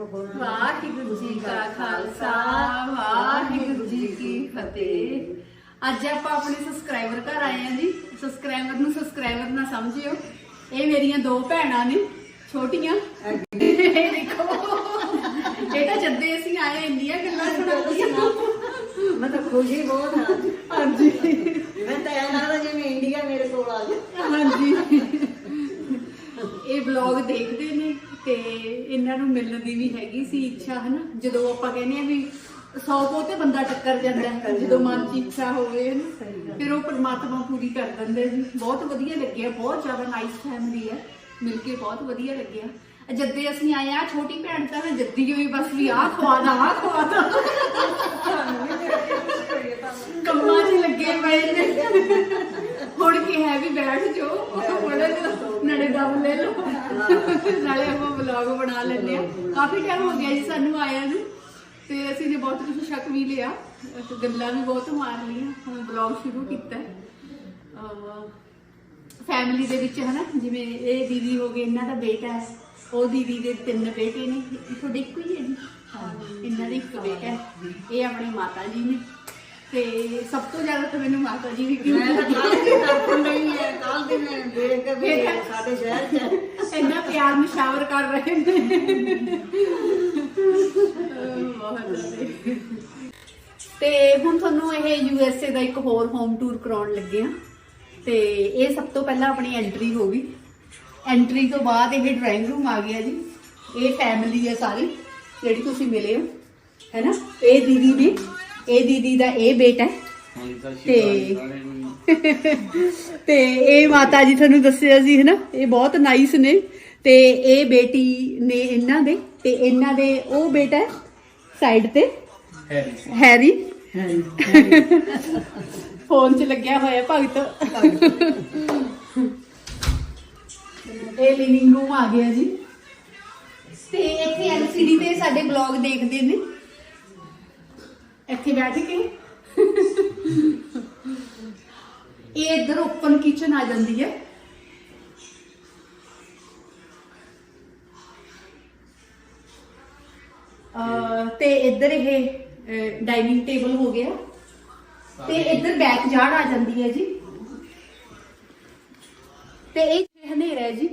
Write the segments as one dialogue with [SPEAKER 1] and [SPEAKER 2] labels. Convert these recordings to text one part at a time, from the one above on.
[SPEAKER 1] ਵਾਹਿਗੁਰੂ ਜੀ ਕਾ ਖਾਲਸਾ ਵਾਹਿਗੁਰੂ ਜੀ ਕੀ ਫਤਿਹ। ਅੱਜ ਆਪਾਂ ਆਪਣੇ ਸਬਸਕ੍ਰਾਈਬਰ ਘਰ ਆਏ ਆ ਜੀ। ਸਬਸਕ੍ਰਾਈਬਰ ਨੂੰ ਸਬਸਕ੍ਰਾਈਬਰ ਨਾ ਸਮਝਿਓ। ਇਹ ਮੇਰੀਆਂ ਦੋ ਭੈਣਾਂ ਨੇ ਛੋਟੀਆਂ। ਇਹ ਦੇਖੋ ਇਹ ਤਾਂ ਜੱਦੇ ਅਸੀਂ ਆਏ ਇੰਨੀਆਂ ਗੱਲਾਂ ਸੁਣਾਉਂਦੀਆਂ।
[SPEAKER 2] ਮੈਂ ਤਾਂ ਖੁਸ਼ੀ ਬਹੁਤ ਹਾਂ।
[SPEAKER 1] ਹਾਂਜੀ।
[SPEAKER 2] ਮੈਂ ਤਾਂ ਐਂ ਲੱਗਦਾ ਜਿਵੇਂ ਇੰਡੀਆ ਮੇਰੇ ਕੋਲ ਆ ਗਿਆ
[SPEAKER 1] ਹਾਂਜੀ। ਇਹ ਵਲੌਗ ਦੇਖਦੇ ਨੇ। ਤੇ ਇਹਨਾਂ ਨੂੰ ਮਿਲਣ ਦੀ ਵੀ ਹੈਗੀ ਸੀ ਇੱਛਾ ਹਨਾ? ਜਦੋਂ ਆਪਾਂ ਕਹਿੰਦੇ ਆ ਵੀ 100 ਕੋ ਤੇ ਬੰਦਾ ਟੱਕਰ ਜਾਂਦਾ ਹੈ ਜਦੋਂ ਮਨ ਚ ਇੱਛਾ ਹੋਵੇ ਹਨਾ? ਫਿਰ ਉਹ ਪਰਮਾਤਮਾ ਪੂਰੀ ਕਰ ਦਿੰਦੇ ਜੀ ਬਹੁਤ ਵਧੀਆ ਲੱਗਿਆ ਬਹੁਤ ਜ਼ਿਆਦਾ ਨਾਈਸ ਫੈਮਿਲੀ ਹੈ। ਮਿਲ ਕੇ ਬਹੁਤ ਵਧੀਆ ਲੱਗਿਆ। ਜੱਦੇ ਅਸੀਂ ਆਏ ਆ ਛੋਟੀ ਭੈਣ ਤਾਂ ਮੈਂ ਜੱਦੀ ਹੋਈ ਬਸ ਵੀ ਆਹ ਖਵਾਦਾ ਆਹ ਖਵਾਦਾ। ਕੰਮਾਂ 'ਚ ਲੱਗੇ ਪਏ ਨੇ। ਹੁਣ ਕੀ ਹੈ ਵੀ ਬੈਠ ਜੋ ਬੜੇ ਨੜੇ ਦਮ ਲੈ ਲਓ। ਨਾਲੇ ਆਪਾਂ ਵਲੌਗ ਬਣਾ ਲੈਂਦੇ ਆ ਕਾਫੀ ਟਾਈਮ ਹੋ ਗਿਆ ਜੀ ਸਾਨੂੰ ਆਇਆ ਨੂੰ। ਤੇ ਅਸੀਂ ਨੇ ਬਹੁਤ ਕੁਝ ਸ਼ੱਕ ਵੀ ਲਿਆ। ਤੇ ਗੱਲਾਂ ਵੀ ਬਹੁਤ ਮਾਰ ਲਈਆਂ। ਹੁਣ ਵਲੌਗ ਸ਼ੁਰੂ ਕੀਤਾ ਫੈਮਿਲੀ ਦੇ ਵਿੱਚ ਹਨਾ, ਜਿਵੇਂ ਇਹ ਦੀਦੀ ਹੋ ਗਏ, ਇਹਨਾਂ ਦਾ ਬੇਟਾ ਹੈ। ਉਹ ਦੀਦੀ ਦੇ ਤਿੰਨ ਬੇਟੇ ਨੇ। ਤੁਹਾਡੇ ਇੱਕੋ ਹੀ ਹੈ ਜੀ। ਇਹਨਾਂ ਦਾ ਇੱਕ ਬੇਟਾ ਇਹ ਆਪਣੇ ਮਾਤਾ ਜੀ ਨੇ। ਤੇ ਸਭ ਤੋਂ ਜ਼ਿਆਦਾ ਤਾਂ ਮੈਨੂੰ ਮਾਤਾ ਜੀ ਵੀ ਕਿਉਂ
[SPEAKER 2] ਮੈਂ ਤਾਂ ਕੱਲ ਦੀ ਤਰਫ ਨਹੀਂ ਹੈ ਕੱਲ ਦੀ ਮੈਂ ਦੇਖ ਕੇ ਵੀ ਸਾਡੇ ਸ਼ਹਿਰ ਚ
[SPEAKER 1] ਇੰਨਾ ਪਿਆਰ ਨਿਸ਼ਾਵਰ ਕਰ ਰਹੇ ਨੇ। ਅਹ ਬਹੁਤ ਜ਼ਿਆਦਾ। ਤੇ ਹੁਣ ਤੁਹਾਨੂੰ ਇਹ ਯੂ ਐਸ ਏ ਦਾ ਇੱਕ ਹੋਰ ਹੋਮ ਟੂਰ ਕਰਾਉਣ ਲੱਗੇ ਆ ਤੇ ਇਹ ਸਭ ਤੋਂ ਪਹਿਲਾਂ ਆਪਣੀ ਐਂਟਰੀ ਹੋ ਗਈ। ਐਂਟਰੀ ਤੋਂ ਬਾਅਦ ਇਹ ਡਰਾਇੰਗ ਰੂਮ ਆ ਗਿਆ ਜੀ। ਇਹ ਫੈਮਿਲੀ ਹੈ ਸਾਰੀ ਜਿਹੜੀ ਤੁਸੀਂ ਮਿਲੇ ਹੋ ਹੈਨਾ ਇਹ ਦੀਦੀ ਨੇ ਇਹ ਦੀਦੀ ਦਾ ਇਹ ਬੇਟਾ ਹੈ।
[SPEAKER 3] ਤਾਂ
[SPEAKER 1] ਤੇ- ਇਹ ਮਾਤਾ ਜੀ ਤੁਹਾਨੂੰ ਦੱਸਿਆ ਸੀ ਹਨਾ? ਇਹ ਬਹੁਤ ਨਾਈਸ ਨੇ। ਤੇ ਇਹ ਬੇਟੀ ਨੇ ਇਹਨਾਂ ਦੇ ਤੇ ਇਹਨਾਂ ਦੇ ਉਹ ਬੇਟਾ ਸਾਈਡ ਤੇ?
[SPEAKER 3] ਹੈਰੀ
[SPEAKER 1] ਹੈਰੀ ਫੋਨ 'ਚ ਲੱਗਿਆ ਹੋਇਆ ਭਗਤ। ਇਹ ਲਿਵਿੰਗ ਰੂਮ ਆ ਗਿਆ ਜੀ। ਤੇ ਇੱਥੇ ਐਲਸੀਡੀ ਤੇ ਸਾਡੇ ਬਲੌਗ ਦੇਖਦੇ ਨੇ। ਇੱਥੇ ਬੈਠ ਕੇ। ਇਹ ਇੱਧਰ ਓਪਨ ਕਿਚਨ ਆ ਜਾਂਦੀ ਹੈ। ਤੇ ਇੱਧਰ ਇਹ ਡਾਈਨਿੰਗ ਟੇਬਲ ਹੋ ਗਿਆ। ਤੇ ਇੱਧਰ ਬੈਕ ਜਾੜ ਆ ਜਾਂਦੀ ਹੈ ਜੀ। ਤੇ ਇਹ ਹਨੇਰਾ ਹੈ ਜੀ।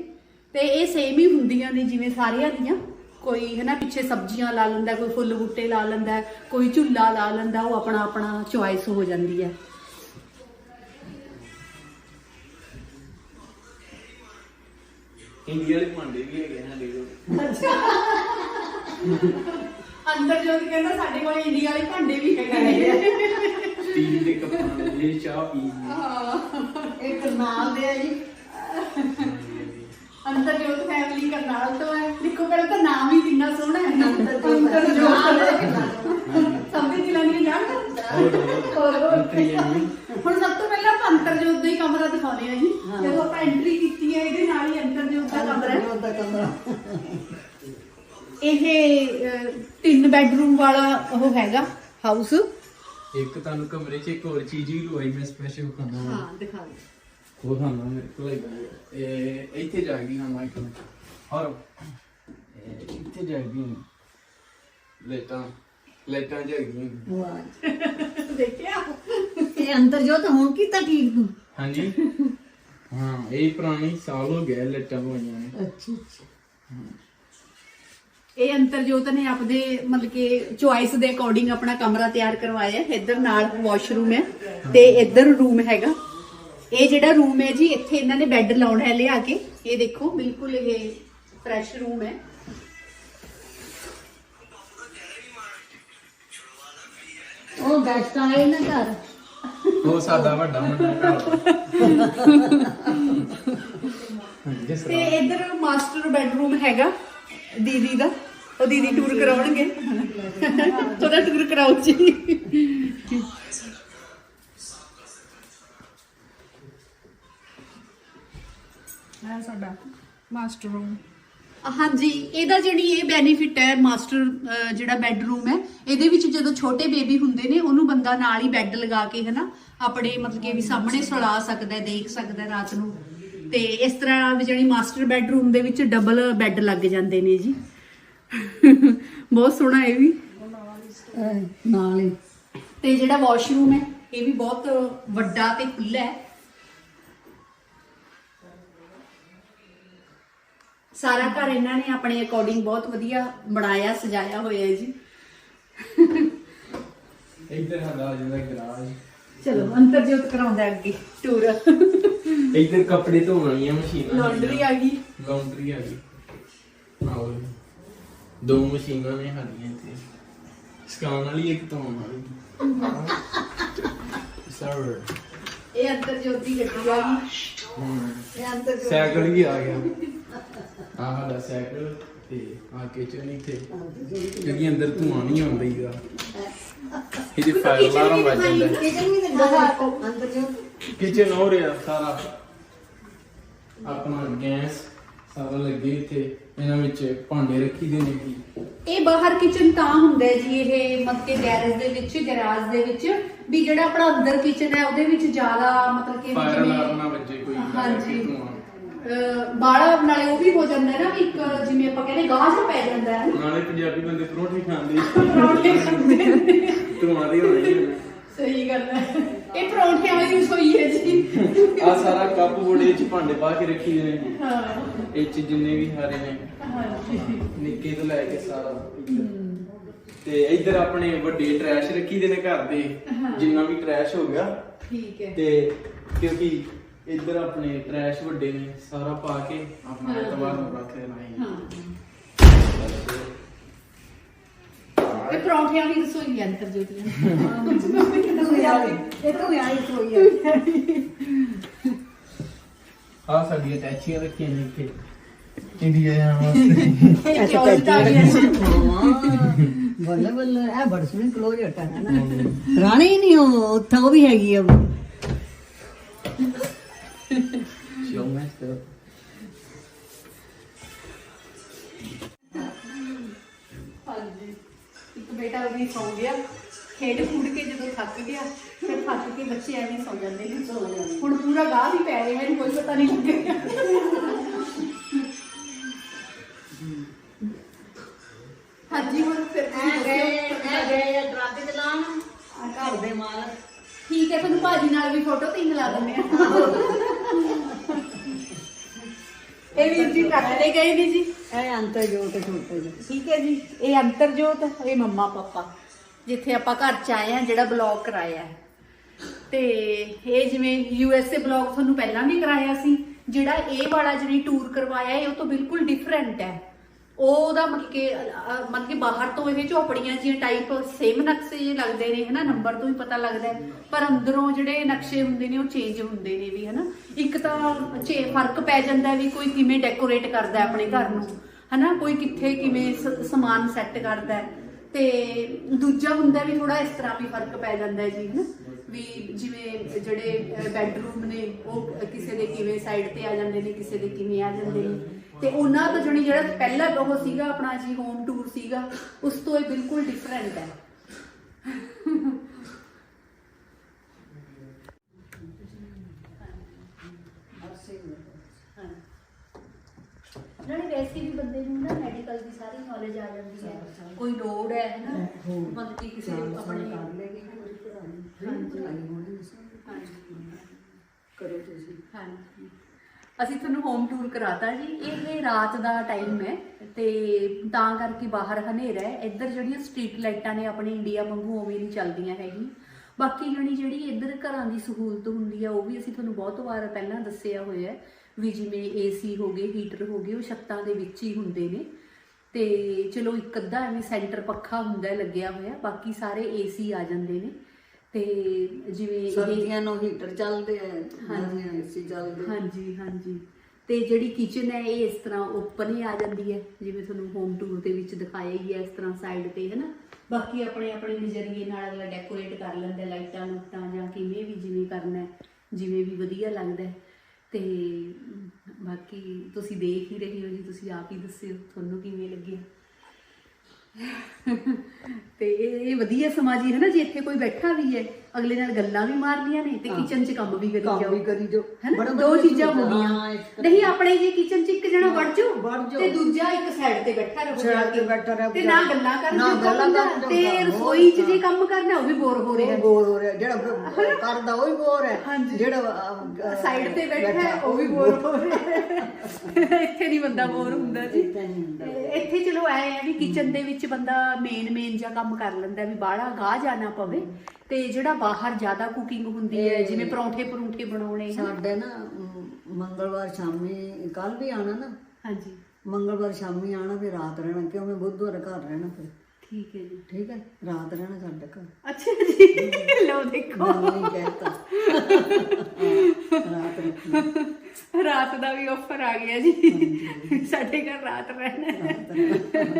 [SPEAKER 1] ਤੇ ਇਹ ਸੇਮ ਹੀ ਹੁੰਦੀਆਂ ਨੇ ਜਿਵੇਂ ਸਾਰਿਆਂ ਦੀਆਂ। ਕੋਈ ਹੈ ਨਾ ਪਿੱਛੇ ਸਬਜ਼ੀਆਂ ਲਾ ਲੈਂਦਾ ਕੋਈ ਫੁੱਲ ਬੂਟੇ ਲਾ ਲੈਂਦਾ ਕੋਈ ਝੁੱਲਾ ਲਾ ਲੈਂਦਾ ਉਹ ਆਪਣਾ ਆਪਣਾ ਚੁਆਇਸ ਹੋ ਜਾਂਦੀ ਹੈ।
[SPEAKER 3] ਇੰਡੀਆ ਵਾਲੇ ਭਾਂਡੇ ਵੀ ਹੈਗੇ ਸਾਡੇ ਕੋਲ।
[SPEAKER 1] ਅੰਦਰ ਜੋਤ ਕਹਿੰਦਾ ਸਾਡੇ ਕੋਲ ਇੰਡੀਆ ਵਾਲੇ ਭਾਂਡੇ ਵੀ ਹੈਗੇ
[SPEAKER 3] ਸਟੀਲ ਦੇ ਕੱਪਾਂ ਦੇ ਚਾਹ ਪੀ
[SPEAKER 2] ਇੱਕ ਨਾਲ ਦੇ ਆ ਜੀ।
[SPEAKER 1] ਅੰਦਰ ਜੋਤ ਫੈਮਿਲੀ ਕਰਨਾਲ ਤੋਂ ਹੈ। ਦੇਖੋ ਪਹਿਲਾਂ ਤਾਂ ਨਾਮ ਹੀ ਕਿੰਨਾ ਸੋਹਣਾ ਹੈ।
[SPEAKER 2] ਅੰਤਰ ਜੋਤ। ਕਿੰਨਾ
[SPEAKER 1] ਸਮਝ ਨਹੀਂ ਲੱਗਦੀ ਜਾਣ
[SPEAKER 3] ਹੋਰ ਹੋਰ। ਅੰਤਰੀ ਐਵੇਂ
[SPEAKER 1] ਹੁਣ ਸਭ ਤੋਂ ਪਹਿਲਾਂ ਆਪਾਂ ਅੰਤਰ ਜੋਤ ਦਾ ਹੀ ਕਮਰਾ ਦਿਖਾਉਂਦੇ ਆ ਜੀ। ਜਦੋਂ ਆਪਾਂ ਐਂਟਰੀ ਕੀਤੀ ਹੈ ਇਹਦੇ ਨਾਲ ਹੀ ਅੰਤਰ ਜੋਤ ਦਾ ਇਹ ਤਿੰਨ ਬੈੱਡਰੂਮ ਵਾਲਾ ਉਹ ਹੈਗਾ ਹਾਊਸ
[SPEAKER 3] ਇੱਕ ਤੁਹਾਨੂੰ ਕਮਰੇ 'ਚ ਇੱਕ ਹੋਰ ਚੀਜ਼ ਵੀ ਲਵਾਈ ਮੈਂ ਸਪੈਸ਼ਲ ਖਾਣਾ।
[SPEAKER 1] ਹਾਂ ਦਿਖਾ
[SPEAKER 3] ਉਹ ਖਾਣਾ ਮੇਰੇ ਕੋਲ ਹੈਗਾ। ਇਹ ਇੱਥੇ ਜਾ ਗਈ ਹਾਂ ਮੈਂ ਇੱਕ ਹੋਰ। ਇਹ ਇੱਥੇ ਜਾ ਗਈ ਲੈਟਾਂ ਲੈਟਾਂ ਜਾ
[SPEAKER 2] ਵਾਹ।
[SPEAKER 1] ਦੇਖਿਆ?
[SPEAKER 2] ਇਹ ਅੰਤਰ ਜੋਤ ਹੁਣ ਕੀਤਾ ਠੀਕ ਤੂੰ
[SPEAKER 3] ਹਾਂਜੀ। ਹਾਂ ਇਹ ਪੁਰਾਣੀ ਸਾਲ ਹੋ ਗਿਆ ਲੈਟਾਂ ਹੋਈਆਂ ਨੇ।
[SPEAKER 2] ਅੱਛਾ ਅੱਛਾ।
[SPEAKER 1] ਇਹ ਅੰਤਰਜੋਤ ਨੇ ਆਪਦੇ ਮਤਲਬ ਕਿ ਚੁਆਇਸ ਦੇ ਅਕੋਰਡਿੰਗ ਆਪਣਾ ਕਮਰਾ ਤਿਆਰ ਕਰਵਾਇਆ ਹੈ ਇੱਧਰ ਨਾਲ ਵਾਸ਼ਰੂਮ ਹੈ ਤੇ ਇੱਧਰ ਰੂਮ ਹੈਗਾ। ਇਹ ਜਿਹੜਾ ਰੂਮ ਹੈ ਜੀ ਇੱਥੇ ਇਹਨਾਂ ਨੇ ਬੈੱਡ ਲਾਉਣਾ ਹੈ ਲਿਆ ਕੇ। ਇਹ ਦੇਖੋ ਬਿਲਕੁਲ ਇਹ ਫਰੈਸ਼ ਰੂਮ ਹੈ।
[SPEAKER 2] ਉਹ ਗੈਸਟ ਆਏ ਨਾ ਘਰ।
[SPEAKER 3] ਉਹ ਸਾਡਾ ਵੱਡਾ ਮੁੰਡਾ ਜਿਸ
[SPEAKER 1] ਤੇ ਇੱਧਰ ਮਾਸਟਰ ਬੈੱਡਰੂਮ ਹੈਗਾ ਦੀਦੀ ਦਾ। ਉਹ ਦੀਦੀ ਟੂਰ ਕਰਾਉਣਗੇ। ਉਹਦਾ ਟੂਰ ਕਰਾਓ ਜੀ।
[SPEAKER 4] ਇਹ ਸਾਡਾ ਮਾਸਟਰ ਰੂਮ
[SPEAKER 1] ਹਾਂਜੀ ਇਹਦਾ ਜਿਹੜੀ ਇਹ ਬੈਨੀਫਿਟ ਹੈ ਮਾਸਟਰ ਜਿਹੜਾ ਬੈੱਡਰੂਮ ਹੈ ਇਹਦੇ ਵਿੱਚ ਜਦੋਂ ਛੋਟੇ ਬੇਬੀ ਹੁੰਦੇ ਨੇ ਉਹਨੂੰ ਬੰਦਾ ਨਾਲ ਹੀ ਬੈੱਡ ਲਗਾ ਕੇ ਹਨਾ ਆਪਣੇ ਮਤਲਬ ਕਿ ਵੀ ਸਾਹਮਣੇ ਸੁਲਾ ਸਕਦਾ ਹੈ ਦੇਖ ਸਕਦਾ ਹੈ ਰਾਤ ਨੂੰ। ਤੇ ਇਸ ਤਰ੍ਹਾਂ ਵੀ ਜਿਹੜੀ ਮਾਸਟਰ ਬੈੱਡਰੂਮ ਦੇ ਵਿੱਚ ਡਬਲ ਬੈੱਡ ਲੱਗ ਜਾਂਦੇ ਨੇ ਜੀ। ਬਹੁਤ ਸੋਹਣਾ ਇਹ ਵੀ।
[SPEAKER 2] ਨਾਲ ਹੀ।
[SPEAKER 1] ਤੇ ਜਿਹੜਾ ਵਾਸ਼ਰੂਮ ਹੈ ਇਹ ਵੀ ਬਹੁਤ ਵੱਡਾ ਤੇ ਖੁੱਲਾ ਹੈ। ਸਾਰਾ ਘਰ ਇਹਨਾਂ ਨੇ ਆਪਣੇ ਅਕੋਰਡਿੰਗ ਬਹੁਤ ਵਧੀਆ ਬਣਾਇਆ ਸਜਾਇਆ ਹੋਇਆ ਹੈ ਜੀ।
[SPEAKER 3] ਇੱਧਰ ਸਾਡਾ ਜਾਂਦਾ ਗਰਾਜ।
[SPEAKER 1] ਚਲੋ ਅੰਤਰ ਜੋਤ ਕਰਾਉਂਦਾ ਅੱਗੇ ਟੂਰ
[SPEAKER 3] ਇੱਧਰ ਕੱਪੜੇ ਧੋਣ ਵਾਲੀਆਂ ਮਸ਼ੀਨਾਂ
[SPEAKER 1] ਲਾਂਡਰੀ ਆ ਗਈ।
[SPEAKER 3] ਲਾਂਡਰੀ ਆ ਗਈ। ਆਓ ਜੀ। ਦੋ ਮਸ਼ੀਨਾਂ ਨੇ ਸਾਡੀਆਂ ਇੱਥੇ। ਸਕਾਨ ਵਾਲੀ ਇੱਕ ਧੋਣ ਵਾਲੀ। ਸਰਵਰ
[SPEAKER 1] ਇਹ ਅੰਤਰ ਜੋਤ ਦੀ ਗੱਡੀ ਆ। ਗਈ
[SPEAKER 2] ਇਹ ਅੰਦਰ ਜੋ
[SPEAKER 3] ਸਾਈਕਲ ਵੀ ਆ ਗਿਆ। ਆਹ ਸਾਡਾ ਸਾਈਕਲ ਤੇ ਆ ਕਿਚਨ ਇੱਥੇ। ਕਿਉਂਕਿ ਅੰਦਰ ਧੂਆਂ ਨਹੀਂ ਆਉਂਦਾ ਹੀਗਾ। ਇਹਦੇ ਫਾਇਰ ਅਲਾਰਮ ਵੱਜ ਜਾਂਦਾ।
[SPEAKER 2] ਕਿਚਨ ਵੀ ਦਿਖਾ ਅੰਦਰ ਜੋ।
[SPEAKER 3] ਕਿਚਨ ਹੋ ਰਿਹਾ ਸਾਰਾ। ਆਪਣਾ ਗੈਸ ਸਾਰਾ ਲੱਗੇ ਇੱਥੇ। ਇਹਨਾਂ ਵਿੱਚ ਭਾਂਡੇ ਰੱਖੀ ਦੇ ਨੇ ਜੀ।
[SPEAKER 1] ਇਹ ਬਾਹਰ ਕਿਚਨ ਤਾਂ ਹੁੰਦਾ ਜੀ ਇਹ ਮਤਲਬ ਕਿ ਗੈਰੇਜ ਦੇ ਵਿੱਚ ਗੈਰਾਜ ਦੇ ਵਿੱਚ। ਵੀ ਜਿਹੜਾ ਆਪਣਾ ਅੰਦਰ ਕਿਚਨ ਹੈ ਉਹਦੇ ਵਿੱਚ ਜ਼ਿਆਦਾ ਮਤਲਬ ਕਿ
[SPEAKER 3] ਫਾਇਰ ਅਲਾਰਮ ਨਾ ਵੱਜੇ ਕੋਈ।
[SPEAKER 1] ਹਾਂਜੀ। ਬਾਹਲਾ ਨਾਲੇ ਉਹ ਵੀ ਹੋ ਜਾਂਦਾ ਨਾ ਵੀ ਇੱਕ ਜਿਵੇਂ ਆਪਾਂ ਕਹਿੰਦੇ ਗਾਹ ਜਿਹਾ ਪੈ ਜਾਂਦਾ ਹੈ
[SPEAKER 3] ਨਾਲੇ ਪੰਜਾਬੀ ਬੰਦੇ ਪਰੌਂਠੇ ਖਾਂਦੇ
[SPEAKER 1] ਪਰੌਂਠੇ ਖਾਂਦੇ
[SPEAKER 3] ਦੇ ਹੋਣੇ
[SPEAKER 1] ਸਹੀ ਗੱਲ ਹੈ। ਇਹ ਪਰੌਂਠਿਆਂ ਵਾਲੀ ਰਸੋਈ ਹੈ ਜੀ।
[SPEAKER 3] ਆ ਸਾਰਾ ਕੱਪ ਬੋੜੇ ਚ ਭਾਂਡੇ ਪਾ ਕੇ ਰੱਖੀ ਦੇ ਨੇ।
[SPEAKER 1] ਹਾਂ।
[SPEAKER 3] ਇਹ ਚ ਜਿੰਨੇ ਵੀ ਹਾਰੇ ਨੇ ਨਿੱਕੇ ਤੋਂ ਲੈ ਕੇ ਸਾਰਾ। ਤੇ ਇੱਧਰ ਆਪਣੇ ਵੱਡੇ ਟਰੈਸ਼ ਰੱਖੀ ਦੇ ਨੇ ਘਰ ਦੇ। ਜਿੰਨਾ ਵੀ ਟਰੈਸ਼ ਹੋ ਗਿਆ।
[SPEAKER 1] ਠੀਕ ਹੈ।
[SPEAKER 3] ਤੇ ਕਿਉਂਕਿ ਇੱਧਰ ਆਪਣੇ ਟਰੈਸ਼ ਵੱਡੇ ਨੇ ਸਾਰਾ ਪਾ ਕੇ ਆਪਣਾ ਐਤਵਾਰ ਨੂੰ ਰੱਖ ਦੇਣਾ ਹੈ
[SPEAKER 1] ਹਾਂ। ਇਹ ਪਰੌਂਠਿਆਂ ਵਾਲੀ ਰਸੋਈ ਹੈ ਅੰਤਰ ਜੋਤੀਆਂ
[SPEAKER 2] ਇਹ ਤਾਂ ਆਈ ਕੋਈ ਹੈ
[SPEAKER 3] ਆ। ਸਾਡੀਆਂ ਟੈਚੀਆਂ ਰੱਖੀਆਂ ਨੇ ਇੱਥੇ। ਇੰਡੀਆ ਜਾਣ ਵਾਸਤੇ।
[SPEAKER 1] ਗਿਆ
[SPEAKER 2] ਬੱਲੇ ਬੱਲੇ ਇਹ ਬੜ ਸੁਣੀ ਕਲੋਜ਼ ਹਟਾ ਹੈ। ਨਾ ਰਾਣੀ ਨਹੀਂ ਉਹ ਉੱਥੇ ਉਹ ਵੀ ਹੈਗੀ ਆ।
[SPEAKER 1] ਹਾਂਜੀ। ਇੱਕ ਬੇਟਾ ਵੀ ਸੌ ਗਿਆ। ਖੇਡ ਖੂਡ ਕੇ ਜਦੋਂ ਥੱਕ ਗਿਆ ਫਿਰ ਥੱਕ ਕੇ ਬੱਚੇ ਐਵੇਂ ਸੌ ਜਾਂਦੇ ਨੇ। ਹੁਣ ਪੂਰਾ ਗਾਹ ਵੀ ਪੈ ਰਿਹਾ ਇਹਨੂੰ ਕੋਈ ਪਤਾ ਨਹੀਂ ਲੱਗੇਗਾ ਹਾਂਜੀ ਹੁਣ ਫਿਰ ਤੁਸੀਂ ਦੱਸਿਓ।
[SPEAKER 2] ਘਰ ਦੇ ਮਾਲਕ।
[SPEAKER 1] ਠੀਕ ਹੈ ਤੁਹਾਨੂੰ ਭਾਜੀ ਨਾਲ ਵੀ ਫੋਟੋ ਤੇ ਮਿਲਾ ਦਿੰਦੇ ਆ। ਇਹ ਵੀਰ ਜੀ ਕੱਟਦੇ ਗਏ ਨੇ ਜੀ।
[SPEAKER 2] ਇਹ ਅੰਤਰ ਜੋਤ ਛੋਟੇ
[SPEAKER 1] ਠੀਕ ਹੈ ਜੀ। ਇਹ ਅੰਤਰਜੋਤ ਇਹ ਮੰਮਾ ਪਾਪਾ। ਜਿੱਥੇ ਆਪਾਂ ਘਰ ਚ ਆਏ ਆ ਜਿਹੜਾ ਬਲੌਗ ਕਰਾਇਆ ਹੈ। ਤੇ ਇਹ ਜਿਵੇਂ ਯੂ ਐਸ ਏ ਬਲੌਗ ਤੁਹਾਨੂੰ ਪਹਿਲਾਂ ਵੀ ਕਰਾਇਆ ਸੀ ਜਿਹੜਾ ਇਹ ਵਾਲਾ ਜਿਹੜੀ ਟੂਰ ਕਰਵਾਇਆ ਹੈ ਉਹ ਤੋਂ ਬਿਲਕੁਲ ਡਿਫਰੈਂਟ ਹੈ। ਉਹਦਾ ਮਤਲਬ ਕਿ ਅ, ਅ, ਮਤਲਬ ਕਿ ਬਾਹਰ ਤੋਂ ਇਹ ਝੋਪੜੀਆਂ ਜਿਹੀਆਂ ਟਾਈਪ ਸੇਮ ਨਕਸ਼ੇ ਜਿਹੇ ਲੱਗਦੇ ਨੇ ਹਨਾ? ਨੰਬਰ ਤੋਂ ਹੀ ਪਤਾ ਲੱਗਦਾ ਹੈ। ਪਰ ਅੰਦਰੋਂ ਜਿਹੜੇ ਨਕਸ਼ੇ ਹੁੰਦੇ ਨੇ ਉਹ ਚੇਂਜ ਹੁੰਦੇ ਨੇ ਵੀ ਹਨਾ? ਇੱਕ ਤਾਂ ਚੇ ਫ਼ਰਕ ਪੈ ਜਾਂਦਾ ਵੀ ਕੋਈ ਕਿਵੇਂ ਡੈਕੋਰੇਟ ਕਰਦਾ ਹੈ ਆਪਣੇ ਘਰ ਨੂੰ ਹਨਾ? ਕੋਈ ਕਿੱਥੇ ਕਿਵੇਂ ਸ- ਸਮਾਨ ਸੈੱਟ ਕਰਦਾ ਹੈ। ਤੇ ਦੂਜਾ ਹੁੰਦਾ ਵੀ ਥੋੜਾ ਇਸ ਤਰ੍ਹਾਂ ਵੀ ਫ਼ਰਕ ਪੈ ਜਾਂਦਾ ਹੈ ਜੀ ਹਨਾ? ਵੀ ਜਿਵੇਂ ਜਿਹੜੇ ਬੈਡਰੂਮ ਨੇ ਉਹ ਕਿਸੇ ਦੇ ਕਿਵੇਂ ਸਾਈਡ ਤੇ ਆ ਜਾਂਦੇ ਨੇ ਕਿਸੇ ਦੇ ਕਿਵੇਂ ਆ ਜਾਂਦੇ ਨੇ। ਤੇ ਉਹਨਾਂ ਤੋਂ ਜਣੀ ਜਿਹੜਾ ਪਹਿਲਾ ਉਹ ਸੀਗਾ ਆਪਣਾ ਜੀ ਹੋਮ ਟੂਰ ਸੀਗਾ ਉਸ ਤੋਂ ਇਹ ਬਿਲਕੁਲ ਡਿਫਰੈਂਟ ਹੈ। ਨਾਲੇ ਵੈਸੇ ਵੀ ਬੰਦੇ ਨੂੰ ਨਾ ਮੈਡੀਕਲ ਦੀ ਸਾਰੀ ਨੌਲੇਜ ਆ ਜਾਂਦੀ ਹੈ। ਕੋਈ ਲੋੜ ਹੈ ਨਾ ਮਤਲਬ ਕਿ ਕਿਸੇ ਆਪਣੇ ਹਾਂਜੀ।
[SPEAKER 2] ਕਰੋ ਤੁਸੀਂ।
[SPEAKER 1] ਹਾਂਜੀ। ਅਸੀਂ ਤੁਹਾਨੂੰ ਹੋਮ ਟੂਰ ਕਰਾਤਾ ਜੀ। ਇਹ ਰਾਤ ਦਾ ਟਾਈਮ ਹੈ ਤੇ ਤਾਂ ਕਰਕੇ ਬਾਹਰ ਹਨੇਰਾ ਹੈ। ਇੱਧਰ ਜਿਹੜੀਆਂ ਸਟਰੀਟ ਲਾਈਟਾਂ ਨੇ ਆਪਣੇ ਇੰਡੀਆ ਵਾਂਗੂ ਉਵੇਂ ਨਹੀਂ ਚੱਲਦੀਆਂ ਹੈਗੀ ਬਾਕੀ ਜਣੀ ਜਿਹੜੀ ਇੱਧਰ ਘਰਾਂ ਦੀ ਸਹੂਲਤ ਹੁੰਦੀ ਆ ਉਹ ਵੀ ਅਸੀਂ ਤੁਹਾਨੂੰ ਬਹੁਤ ਵਾਰ ਪਹਿਲਾਂ ਦੱਸਿਆ ਹੋਇਆ ਵੀ ਜਿਵੇਂ ਏਸੀ ਹੋ ਗਏ ਹੀਟਰ ਹੋ ਗਏ, ਉਹ ਛੱਤਾਂ ਦੇ ਵਿੱਚ ਹੀ ਹੁੰਦੇ ਨੇ। ਤੇ ਚਲੋ ਇੱਕ ਅੱਧਾ ਐਵੇਂ ਸੈਂਟਰ ਪੱਖਾ ਹੁੰਦਾ ਲੱਗਿਆ ਹੋਇਆ, ਬਾਕੀ ਸਾਰੇ ਏਸੀ ਆ ਜਾਂਦੇ ਨੇ। ਤੇ ਜਿਵੇਂ
[SPEAKER 2] ਸਰਦੀਆਂ ਨੂੰ ਹੀਟਰ ਚੱਲਦੇ ਆ ਗਰਮੀਆਂ ਏਸੀ ਚੱਲਦੇ ਆ।
[SPEAKER 1] ਹਾਂਜੀ ਹਾਂਜੀ ਤੇ ਜਿਹੜੀ ਕਿਚਨ ਹੈ ਇਹ ਇਸ ਤਰ੍ਹਾਂ ਓਪਨ ਹੀ ਆ ਜਾਂਦੀ ਹੈ ਜਿਵੇਂ ਤੁਹਾਨੂੰ ਹੋਮ ਟੂਰ ਦੇ ਵਿੱਚ ਦਿਖਾਇਆ ਹੀ ਹੈ ਇਸ ਤਰ੍ਹਾਂ ਸਾਈਡ ਤੇ ਹੈ ਨਾ ਬਾਕੀ ਆਪਣੇ ਆਪਣੇ ਨਜ਼ਰੀਏ ਨਾਲ ਅਗਲਾ ਡੈਕੋਰੇਟ ਕਰ ਲੈਂਦਾ ਲਾਈਟਾਂ ਲੁੱਟਾਂ ਜਾਂ ਕਿਵੇਂ ਵੀ ਜਿਵੇਂ ਕਰਨਾ ਹੈ, ਜਿਵੇਂ ਵੀ ਵਧੀਆ ਲੱਗਦਾ ਹੈ। ਤੇ ਬਾਕੀ ਤੁਸੀਂ ਦੇਖ ਹੀ ਰਹੇ ਹੋ ਜੀ ਤੁਸੀਂ ਆਪ ਹੀ ਦੱਸਿਓ ਤੁਹਾਨੂੰ ਕਿਵੇਂ ਲੱਗਿਆ ਤੇ ਇਹ ਵਧੀਆ ਸਮਾਜੀ ਹੈ ਨਾ ਜੇ? ਇੱਥੇ ਕੋਈ ਬੈਠਾ ਵੀ ਹੈ। ਅਗਲੇ ਨਾਲ ਗੱਲਾਂ ਵੀ ਮਾਰਨੀਆਂ ਨੇ ਤੇ ਕਿਚਨ 'ਚ ਕੰਮ ਵੀ ਕਰੀ
[SPEAKER 2] ਕੰਮ
[SPEAKER 1] ਜਾਓ।
[SPEAKER 2] ਵੀ ਕਰੀ ਜਾਓ।
[SPEAKER 1] ਹੈ ਨਾ
[SPEAKER 2] ਬੜਾ
[SPEAKER 1] ਦੋ ਚੀਜ਼ਾਂ ਹੋ ਗਈਆਂ। ਨਹੀਂ ਆਪਣੇ ਜੀ ਕਿਚਨ 'ਚ ਇੱਕ ਜਣਾ ਵੜ ਜਾਓ
[SPEAKER 2] ਵੜ ਜਾਓ।
[SPEAKER 1] ਤੇ ਦੂਜਾ ਇੱਕ ਸਾਈਡ ਤੇ ਬੈਠਾ ਰਹੋ ਜਾ ਕੇ।
[SPEAKER 2] ਬੈਠਾ ਰਹੋ
[SPEAKER 1] ਤੇ
[SPEAKER 2] ਜਾ
[SPEAKER 1] ਨਾ। ਗੱਲਾਂ ਕਰਨ ਜੋਗਾ
[SPEAKER 2] ਗੱਲਾਂ
[SPEAKER 1] ਬੰਦਾ ਤੇ ਰਸੋਈ 'ਚ ਜੇ ਕੰਮ ਕਰਨਾ ਉਹ ਵੀ ਬੋਰ ਹੋ ਰਿਹਾ।
[SPEAKER 2] ਬੋਰ ਹੋ ਰਿਹਾ। ਜਿਹੜਾ ਕਰਦਾ ਉਹ ਵੀ ਬੋਰ ਹੈ। ਜਿਹੜਾ
[SPEAKER 1] ਸਾਈਡ ਤੇ ਬੈਠਾ ਹੈ, ਉਹ ਵੀ ਬੋਰ ਹੋ ਰਿਹਾ। ਇੱਥੇ ਨਹੀਂ ਬੰਦਾ ਬੋਰ ਹੁੰਦਾ ਜੀ।
[SPEAKER 2] ਇੱਥੇ
[SPEAKER 1] ਚਲੋ ਐ ਹੈ ਵੀ ਕਿਚਨ ਦੇ ਵਿੱਚ ਬੰਦਾ ਮੇਨ ਮੇਨ ਜਿਹਾ ਕੰਮ ਕਰ ਲੈਂਦਾ ਵੀ ਬਾਹਲਾ ਗਾਹ ਜਾਣਾ ਪਵੇ। ਤੇ ਜਿਹੜਾ ਬਾਹਰ ਜ਼ਿਆਦਾ ਕੁਕਿੰਗ ਹੁੰਦੀ ਹੈ ਜਿਵੇਂ ਪਰੌਂਠੇ ਪਰੌਂਠੇ ਬਣਾਉਣੇ
[SPEAKER 2] ਸਾਡੇ ਨਾ ਮੰਗਲਵਾਰ ਸ਼ਾਮੀ ਕੱਲ ਵੀ ਆਣਾ ਨਾ।
[SPEAKER 1] ਹਾਂਜੀ।
[SPEAKER 2] ਮੰਗਲਵਾਰ ਸ਼ਾਮੀ ਆਣਾ ਫਿਰ ਰਾਤ ਰਹਿਣਾ ਕਿਉਂ ਮੈਂ ਬੁੱਧਵਾਰ ਘਰ ਰਹਿਣਾ ਫਿਰ।
[SPEAKER 1] ਠੀਕ ਹੈ ਜੀ।
[SPEAKER 2] ਠੀਕ ਹੈ ਰਾਤ ਰਹਿਣਾ ਸਾਡੇ ਘਰ।
[SPEAKER 1] ਅੱਛਾ ਜੀ ਲਓ ਦੇਖੋ।
[SPEAKER 2] ਨਹੀਂ ਕਹਿਤਾ। ਰਾਤ ਰੱਖਣਾ।
[SPEAKER 1] ਰਾਤ ਦਾ ਵੀ ਆਫਰ ਆ ਗਿਆ ਜੀ। ਸਾਡੇ ਘਰ ਰਾਤ ਰਹਿਣਾ। ਹੈ।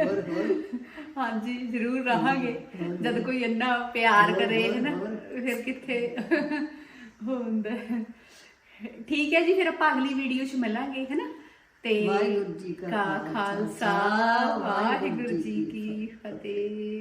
[SPEAKER 2] ਹੋਰ ਹੋਰ।
[SPEAKER 1] ਹਾਂਜੀ ਜ਼ਰੂਰ ਰਹਾਂਗੇ। ਜਦ ਕੋਈ ਇੰਨਾ ਪਿਆਰ ਕਰੇ ਹੈ ਨਾ ਫਿਰ ਕਿੱਥੇ ਹੁੰਦਾ ਹੈ। ਠੀਕ ਹੈ ਜੀ ਫਿਰ ਆਪਾਂ ਅਗਲੀ ਵੀਡੀਓ 'ਚ ਮਿਲਾਂਗੇ ਹੈ ਨਾ ਤੇ
[SPEAKER 2] ਵਾਹਿਗੁਰੂ ਜੀ ਕਾ
[SPEAKER 1] ਕਾ ਖਾਲਸਾ ਵਾਹਿਗੁਰੂ ਜੀ ਕੀ ਫਤਿਹ।